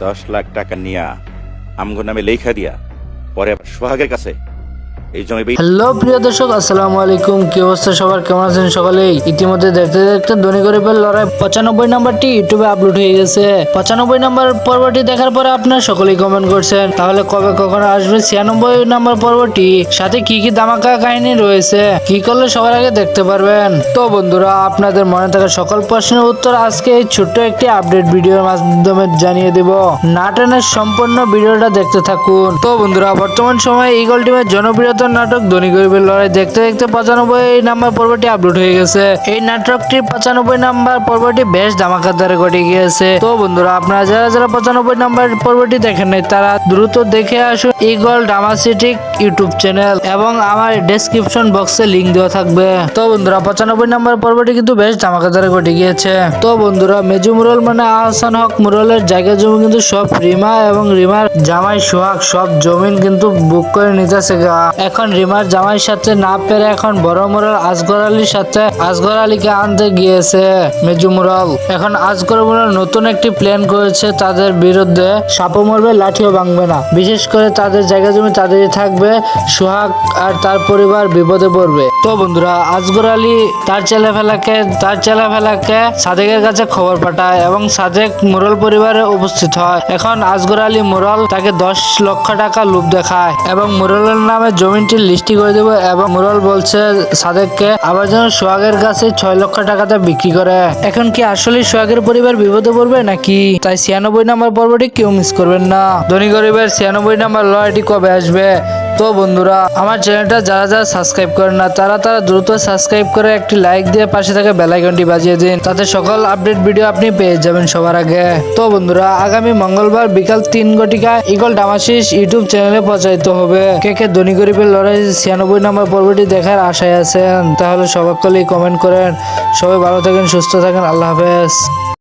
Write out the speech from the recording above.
দশ লাখ টাকা নিয়া আমগো নামে লেখা দিয়া পরে সোহাগের কাছে হ্যালো প্রিয় দর্শক, আসসালামু আলাইকুম। কি অবস্থা সবার? কেমন আছেন সকলেই? ইতিমধ্যে দেখতে দেখতে ধনী গরিবের লড়াই পঁচানব্বই নাম্বারটি ইউটিউবে আপলোড হয়ে গেছে। পঁচানব্বই নাম্বার পর্বটি দেখার পরে আপনারা সকলেই কমেন্ট করছেন, তাহলে কবে কখন আসবে ছিয়ানব্বই নাম্বার পর্বটি? সাথে কি কি দামাকা কাহিনী রয়েছে? কি করলে সবার আগে দেখতে পারবেন? তো বন্ধুরা, আপনাদের মনে থাকা সকল প্রশ্নের উত্তর আজকে এই ছোট্ট একটি আপডেট ভিডিওর মাধ্যমে জানিয়ে দেব। নাটনের সম্পূর্ণ ভিডিওটা দেখতে থাকুন। তো বন্ধুরা, বর্তমান সময়ে ইগল টিমের জনপ্রিয়তার নাটক ধনী গরিবের লড়াই দেখতে দেখতে পঁচানব্বই নাম্বার পর্বটি আপলোড হয়ে গেছে। এই নাটকটি পঁচানব্বই নাম্বার পর্বটি বেশ ধামাকাদারে ঘটে গিয়েছে। তো বন্ধুরা, আপনারা যারা যারা পঁচানব্বই নাম্বার পর্বটি দেখেন নাই, তারা দ্রুত দেখে আসুন ইগল ডামাসিটিক ইউটিউব চ্যানেল এবং আমার ডেসক্রিপশন বক্সে লিঙ্ক দেওয়া থাকবে। তো বন্ধুরা, পঁচানব্বই নাম্বার পর্বটি কিন্তু বেশ ধামাকাদারে ঘটে গিয়েছে। তো বন্ধুরা, মেজু মুরল মানে আহসান হক মুরলের জায়গা জমি কিন্তু সব রিমা এবং রিমার জামাই সোহাগ সব জমিন কিন্তু বুক করে নিতেছে। এখন রিমার জামাইয়ের সাথে না পেরে এখন বড় মুরল আসগর আলীর সাথে আসগর আলীকে আনতে গিয়েছে মেজু মুরল এখন আসগর মুরল নতুন একটি প্ল্যান করেছে তাদের বিরুদ্ধে। সাপও মরবে, লাঠিও ভাঙবে না। বিশেষ করে তাদের জায়গা জমি তাদেরই থাকবে, সোহাগ আর তার পরিবার বিপদে পড়বে। তো বন্ধুরা, আজগর আলী তার ছেলে ফেলাকে তার ছেলে ফেলাকে সাদেকের কাছে খবর পাঠায় এবং সাদেক মুরল পরিবারে উপস্থিত হয়। এখন আজগর আলী মুরল তাকে দশ লক্ষ টাকা লোভ দেখায় এবং মুরলের নামে জমিটি লিস্টি করে দেবো এবং মুরাল বলছে, সাদেককে আবার যেন সোহাগের কাছে ছয় লক্ষ টাকাতে বিক্রি করে। এখন কি আসলে সোহাগের পরিবার বিপদে পড়বে নাকি? তাই ছিয়ানব্বই নাম্বার পর্বটি কেউ মিস করবেন না। ধনী গরিবের ছিয়ানব্বই নাম্বার লড়াইটি কবে আসবে? তো বন্ধুরা, আমার চ্যানেলটা যারা যারা সাবস্ক্রাইব করে না, তারা তারা দ্রুত সাবস্ক্রাইব করে একটি লাইক দিয়ে পাশে থাকা বেলাইকনটি বাজিয়ে দিন, তাতে সকল আপডেট ভিডিও আপনি পেয়ে যাবেন সবার আগে। তো বন্ধুরা, আগামী মঙ্গলবার বিকাল তিন ঘটিকায় ইগল ডামাশিস ইউটিউব চ্যানেলে প্রচারিত হবে। কে কে ধনী গরিবের লড়াই ছিয়ানব্বই নম্বর পর্বটি দেখার আশায় আছেন, তাহলে সবাই কমেন্ট করেন। সবাই ভালো থাকেন, সুস্থ থাকেন, আল্লাহ হাফেজ।